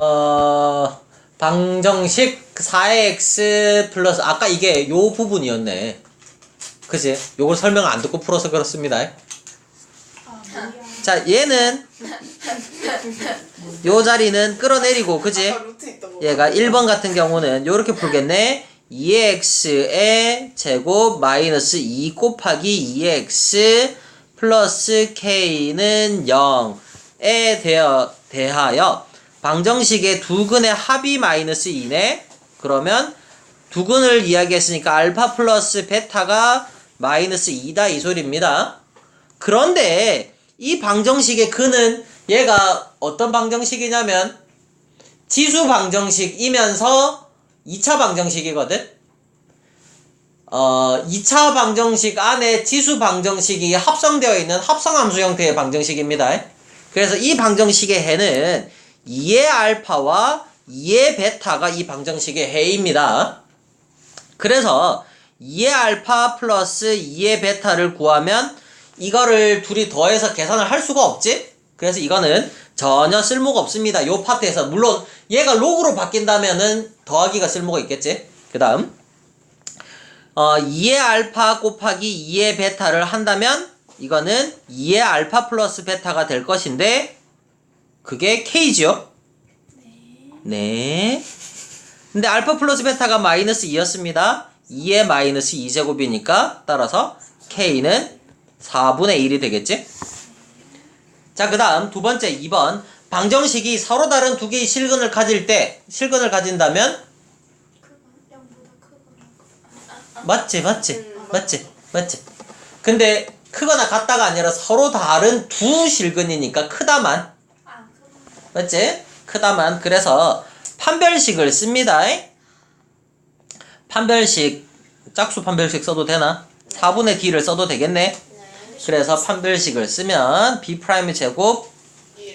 어, 방정식 4x 플러스, 아까 이게 요 부분이었네. 그지? 요걸 설명 안 듣고 풀어서 그렇습니다. 자, 얘는, 요 자리는 끌어내리고, 그지? 얘가 1번 같은 경우는 요렇게 풀겠네. 2x의 제곱 마이너스 2 곱하기 2x 플러스 k는 0에 대하, 대하여 방정식의 두 근의 합이 마이너스 2네. 그러면 두 근을 이야기했으니까 알파 플러스 베타가 마이너스 2다 이 소리입니다. 그런데 이 방정식의 근은 얘가 어떤 방정식이냐면 지수 방정식이면서 2차 방정식이거든. 어, 2차 방정식 안에 지수 방정식이 합성되어 있는 합성함수 형태의 방정식입니다. 그래서 이 방정식의 해는 2의 알파와 2의 베타가 이 방정식의 해입니다. 그래서 2의 알파 플러스 2의 베타를 구하면 이거를 둘이 더해서 계산을 할 수가 없지? 그래서 이거는 전혀 쓸모가 없습니다. 요 파트에서 물론 얘가 로그로 바뀐다면은 더하기가 쓸모가 있겠지. 그 다음 어, 2의 알파 곱하기 2의 베타를 한다면 이거는 2의 알파 플러스 베타가 될 것인데 그게 k지요? 네. 근데 알파 플러스 베타가 마이너스 2였습니다. 2의 마이너스 2제곱이니까 따라서 k는 4분의 1이 되겠지? 자, 그 다음 두 번째 2번. 방정식이 서로 다른 두 개의 실근을 가질 때, 실근을 가진다면, 크거 0보다 크거나 맞지, 맞지, 음, 맞지, 맞지. 근데 크거나 같다가 아니라 서로 다른 두 실근이니까 크다만, 맞지? 크다만. 그래서 판별식을 씁니다. 판별식, 짝수 판별식 써도 되나? 4분의 d를 써도 되겠네? 네. 그래서 판별식을 쓰면 b 프라임 제곱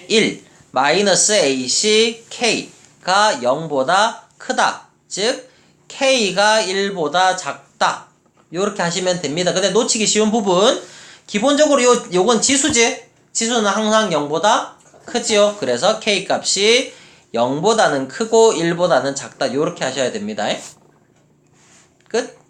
1 마이너스 ac k가 0보다 크다. 즉 k가 1보다 작다. 요렇게 하시면 됩니다. 근데 놓치기 쉬운 부분 기본적으로 요 요건 지수지. 지수는 항상 0보다 크지요? 그래서 k 값이 0보다는 크고 1보다는 작다. 이렇게 하셔야 됩니다. 끝.